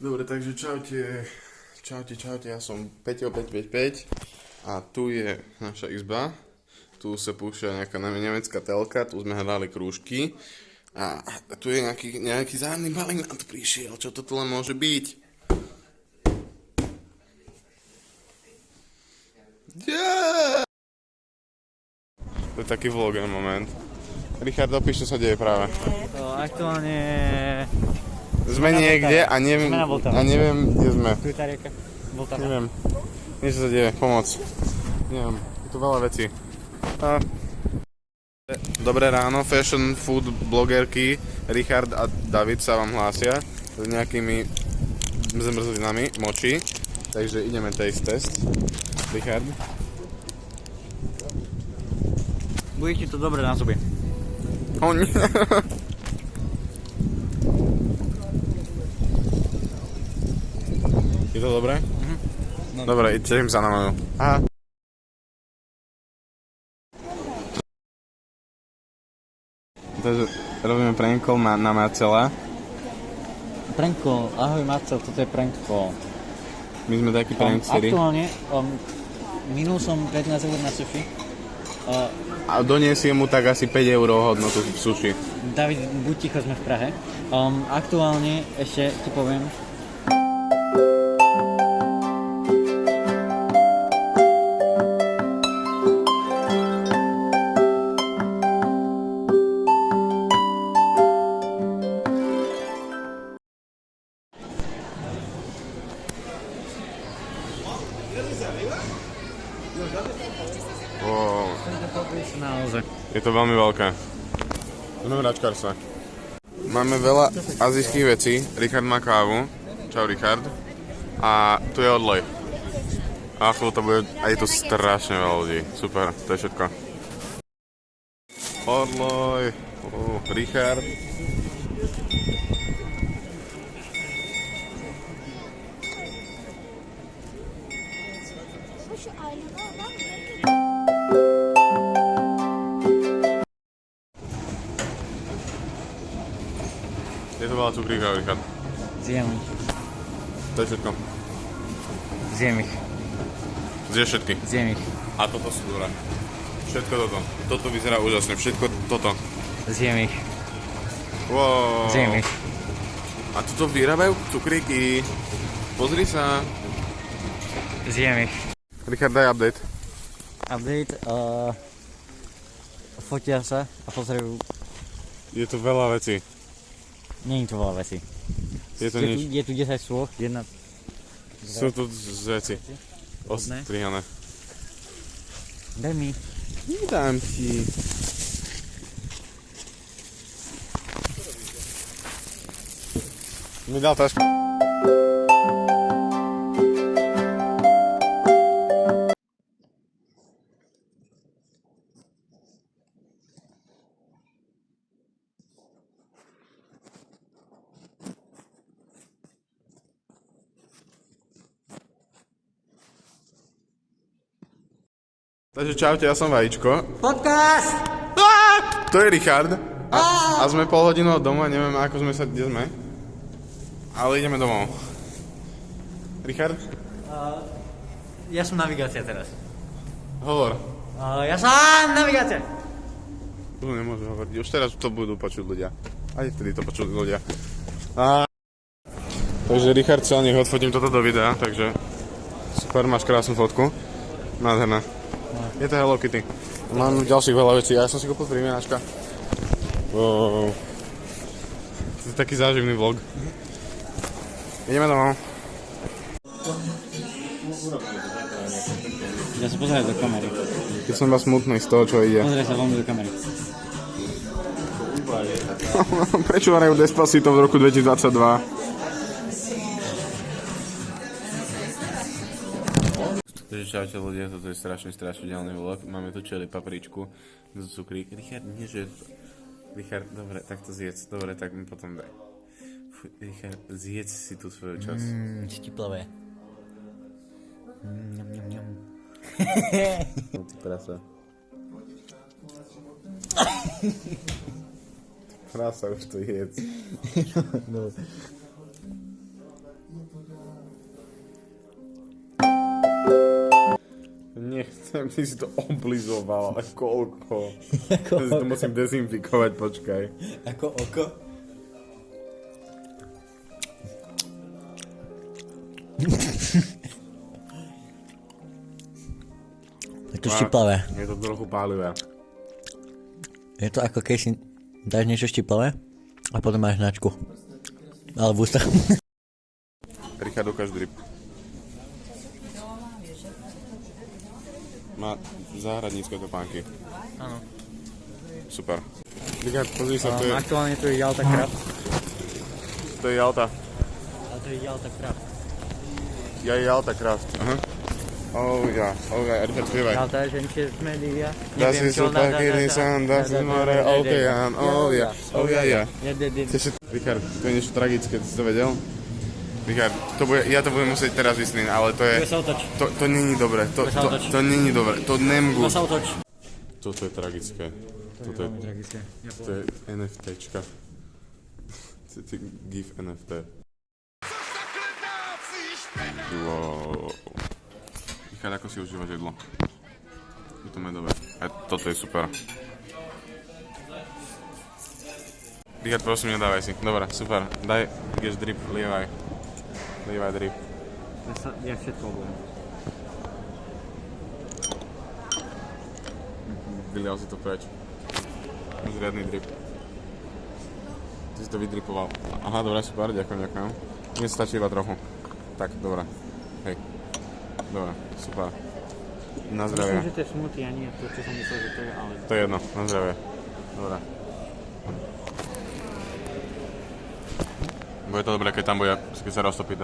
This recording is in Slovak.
Dobre, takže čaute, čaute, čaute, ja som Peťo 555 a tu je naša izba. Tu sa púšťa nejaká ne- nemecká telka, tu sme hľadali krúžky a tu je nejaký, nejaký zájemný tu prišiel, čo to tu len môže byť? Yeah! To je taký vlogen moment. Richard, opíš, čo sa deje práve. To aktuálne Sme niekde a neviem, a neviem, kde sme. tu je tá rieka. Tam. Neviem. Niečo sa deje, pomoc. Neviem, je tu veľa vecí. A... Dobré ráno, fashion food blogerky Richard a David sa vám hlásia s nejakými zmrzlinami moči. Takže ideme taste test. Richard. Bude ti to dobre na zuby. O nie. Je to dobré? No. Dobre, sa na moju. Aha. Takže robíme prankol na, na Marcela. Pranko, ahoj Marcel, toto je pranko. My sme takí Um, pranksteri. aktuálne, um, minul som 15 eur na sushi. Uh, A doniesie mu tak asi 5 eur hodnotu v suši. David, buď ticho, sme v Prahe. Um, aktuálne, ešte ti poviem, Wow. Je to veľmi veľké. Sme v račkarstve. Máme veľa azijských vecí. Richard má kávu. Čau Richard. A tu je odlej. A chvíľu to bude... A je tu strašne veľa ľudí. Super, to je všetko. Odloj. Uh, Richard. Je to veľa cukríka, Richard. Zjem ich. To je všetko. Zjem ich. Zješ všetky. Zjem ich. A toto sú dobré. Všetko toto. Toto vyzerá úžasne. Všetko toto. Zjem ich. Wow. Zjem ich. A tuto vyrábajú cukríky. Pozri sa. Zjem ich. Richard, daj update. Update. Uh, fotia sa a pozerajú. Je tu veľa vecí. Je to veľa vecí. Je to je, tu, je tu 10 slôch, jedna Sú tu veci. Ostrihané. Daj mi. Dám ti. Mi dal tašku. Takže čaute, ja som Vajíčko. Podcast! Á, To je Richard. A, a sme pol hodinu od doma, neviem ako sme sa, kde sme. Ale ideme domov. Richard? Uh, ja som navigácia teraz. Hovor. Uh, ja som navigácia. Tu nemôžem hovoriť, už teraz to budú počuť ľudia. Aj vtedy to počuli ľudia. A... Takže Richard chcel, nech odfotím toto do videa, takže super, máš krásnu fotku. Nádherná. Je to Hello Kitty. Mám ďalších veľa vecí, ja som si kúpil prímenačka. Wow. To je taký záživný vlog. Ideme domov. Ja sa pozeraj do kamery. Keď som iba smutný z toho, čo ide. Pozeraj sa veľmi do kamery. Prečo hrajú Despacito v roku 2022? Takže čaute ľudia, toto je strašný strašidelný vlog. Máme tu čeli papričku z cukrík. Richard, nie že... Richard, dobre, tak to zjedz. Dobre, tak mi potom daj. Fuj, Richard, zjedz si tú svoju časť. Mmm, štiplavé. Mm, ňam, ňam, ňam. Ty prasa. Prasa už to jedz. no. Ty si to oblizoval, ale koľko? Ja si to musím dezinfikovať, počkaj. Ako oko? Je to štiplavé. Je to trochu pálivé. Je to ako keď si dáš niečo štiplavé a potom máš značku. Ale v ústach. Richard, ukáž drip. Má záhradnícke topánky. Áno. Super. Richard, pozri sa, to Um, je, aktuálne tu je Jalta Craft. to je Jalta. Ale to je Jalta Craft. Ja je Jalta Craft. Aha. Oh ja, oh ja, Richard, spievaj. Jalta, ženče z média. Das ist super, Kirisan, das ist more, okeán, oh ja, oh ja, ja. Richard, to je niečo tragické, ty si to vedel? Richard, to bude, ja to budem musieť teraz vysvetliť, ale to je... Iba sa otoč. To, to není dobre, to, to, otoč. to není dobre, to sa otoč. Toto je tragické. Toto je, to je NFTčka. To je GIF NFT. Wow. Richard, ako si užívaš jedlo? Je to medové. A toto je super. Richard, prosím, nedávaj si. Dobre, super. Daj, ideš drip, lievaj. Lievaj drip. Ja, sa, ja všetko budem. Vylial si to preč. Zriadný drip. Ty si to vydripoval. Aha, dobre, super, ďakujem, ďakujem. Mne stačí iba trochu. Tak, dobre. Hej. Dobre, super. Na Myslím, zdravie. že to je smutý a nie to, čo som myslel, že to je, ale... To je jedno, na zdravie. Dobre. Bude to dobré, keď tam bude, keď sa roztopí